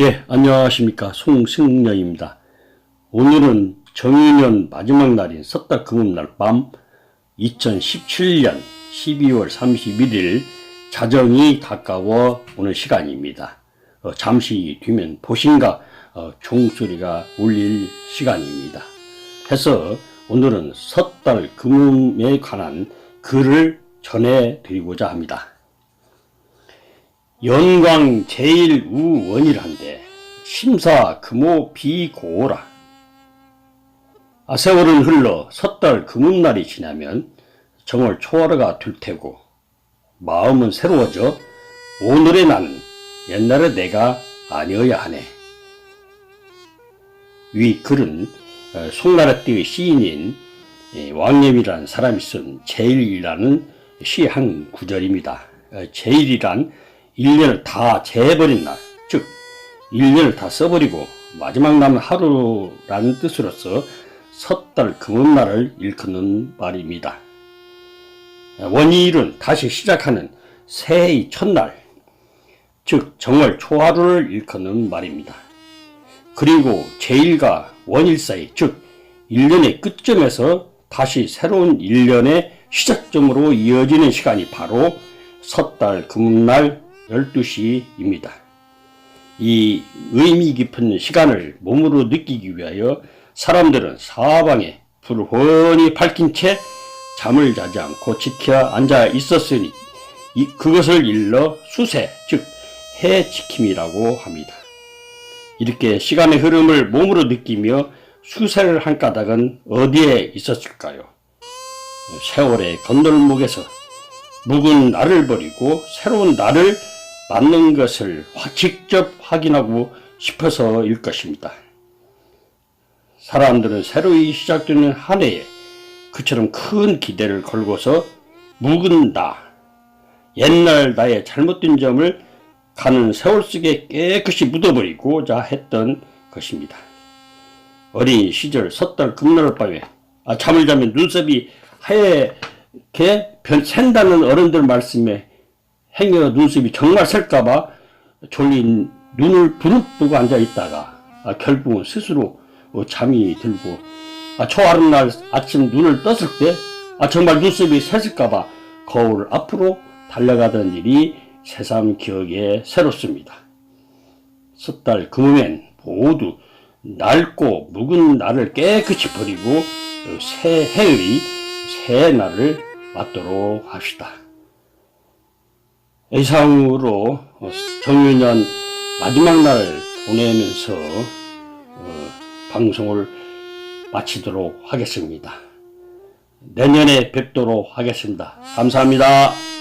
예, 안녕하십니까. 송승려입니다. 오늘은 정유년 마지막 날인 섣달 금음날 밤 2017년 12월 31일 자정이 가까워 오는 시간입니다. 어, 잠시 뒤면 보신가 어, 종소리가 울릴 시간입니다. 해서 오늘은 섣달 금음에 관한 글을 전해드리고자 합니다. 연광 제일 우원이란데 심사 금오 비고라 아 세월은 흘러 섣달 금음날이 지나면 정월 초하루가 될 테고 마음은 새로워져 오늘의 나는 옛날의 내가 아니어야 하네 위 글은 어, 송나라 때의 시인인 예, 왕염이라는 사람이 쓴 제일이라는 시 한 구절입니다. 어, 제일이란 1년을 다 재버린 날, 즉 1년을 다 써버리고 마지막 남은 하루라는 뜻으로서 섣달 금음날을 일컫는 말입니다. 원일은 다시 시작하는 새해의 첫날, 즉 정월 초하루를 일컫는 말입니다. 그리고 제일과 원일 사이, 즉 1년의 끝점에서 다시 새로운 1년의 시작점으로 이어지는 시간이 바로 섣달 금날 12시입니다. 이 의미 깊은 시간을 몸으로 느끼기 위하여 사람들은 사방에 불을 훤히 밝힌 채 잠을 자지 않고 지켜 앉아 있었으니 이, 그것을 일러 수세, 즉 해지킴이라고 합니다. 이렇게 시간의 흐름을 몸으로 느끼며 수세를 한 까닭은 어디에 있었을까요? 세월의 건널목에서 묵은 나를 버리고 새로운 나를 맞는 것을 직접 확인하고 싶어서일 것입니다. 사람들은 새로이 시작되는 한 해에 그처럼 큰 기대를 걸고서 묵은 나, 옛날 나의 잘못된 점을 가는 세월 속에 깨끗이 묻어버리고자 했던 것입니다. 어린 시절 섣달 금날 밤에 아, 잠을 자면 눈썹이 하얗게 변, 샌다는 어른들 말씀에 행여 눈썹이 정말 셀까봐 졸린 눈을 부릅뜨고 앉아 있다가 아, 결국은 스스로 어, 잠이 들고 아, 초하룻날 아침 눈을 떴을 때 아, 정말 눈썹이 샜을까봐 거울 앞으로 달려가던 일이 새삼 기억에 새롭습니다. 섣달 금음엔 모두 낡고 묵은 날을 깨끗이 버리고 새 해의 새 날을 맞도록 합시다. 이상으로 정유년 마지막 날 보내면서 어, 방송을 마치도록 하겠습니다. 내년에 뵙도록 하겠습니다. 감사합니다.